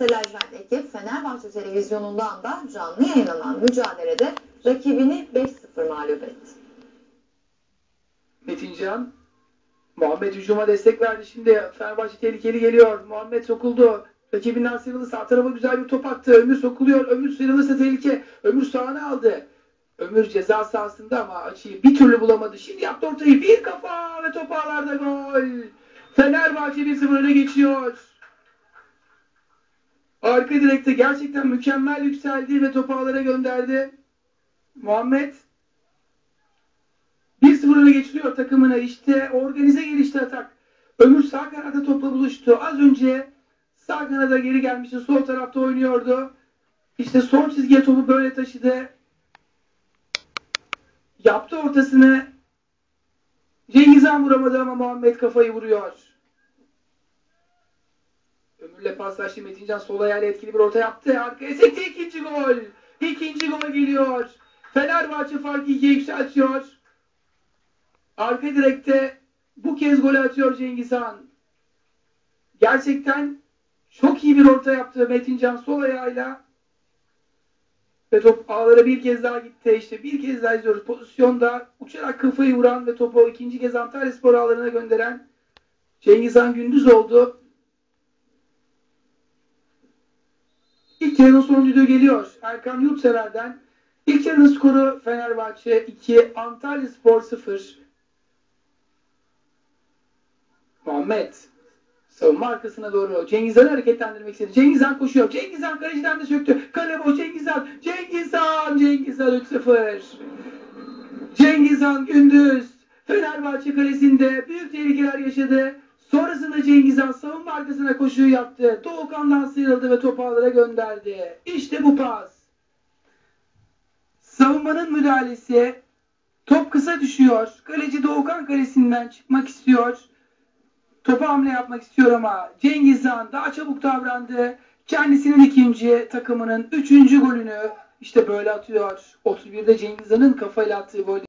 Lacivert ekip Fenerbahçe televizyonundan da canlı yayınlanan mücadelede rakibini 5-0 mağlup etti. Metincan. Muhammed hücuma destek verdi şimdi. Fenerbahçe tehlikeli geliyor. Muhammed sokuldu. Rakibinden sıyrıldı. Sağ tarafa güzel bir top attı. Ömür sokuluyor. Ömür sıyrılırsa tehlike. Ömür sağına aldı. Ömür ceza sahasında ama açıyı bir türlü bulamadı. Şimdi yaptı ortayı. Bir kafa ve top ağlarda gol. Fenerbahçe 1-0 öne geçiyor. Arka direkte gerçekten mükemmel yükseldi ve topu ağlara gönderdi. Muhammed 1-0 öne geçiriyor takımına. İşte organize gelişti atak. Ömür sağ kanada topla buluştu. Az önce sağ kanada geri gelmişti. Sol tarafta oynuyordu. İşte son çizgiye topu böyle taşıdı. Yaptı ortasını. Cengiz Han vuramadı ama Muhammed kafayı vuruyor. Ömür'le paslaştı. Metincan sol ayağıyla etkili bir orta yaptı. Arkaya sekti ikinci gol. İkinci gol geliyor. Fenerbahçe farkı ikiye yükseltiyor. Arka direkte bu kez golü atıyor Cengiz Han. Gerçekten çok iyi bir orta yaptı Metincan sol ayağıyla. Ve top ağlara bir kez daha gitti. İşte bir kez daha izliyoruz. Pozisyonda uçarak kafayı vuran ve topu ikinci kez Antalya Spor ağlarına gönderen Cengiz Han Gündüz oldu. İlk yarının son düdüğü geliyor. Erkan Yurtsever'den. İlk yarının skoru Fenerbahçe 2, Antalya Spor 0. Muhammed savunma arkasına doğru Cengiz Han'ı hareketlendirmek istedi. Cengiz Han koşuyor. Cengiz Han kaleciden de söktü. Kale boş Cengiz Han. Cengiz Han. Cengiz Han 3-0. Cengiz Han Gündüz Fenerbahçe kalesinde büyük tehlikeler yaşadı. Sonrasında Cengiz Han savunma arkasına koşuyu yaptı. Doğukan'dan sıyrıldı ve topu ağlara gönderdi. İşte bu pas. Savunmanın müdahalesi. Top kısa düşüyor. Kaleci Doğukan kalesinden çıkmak istiyor. Topa hamle yapmak istiyor ama Cengiz Han daha çabuk davrandı. Kendisinin ikinci takımının üçüncü golünü işte böyle atıyor. 31'de Cengiz Han'ın kafayla attığı gol.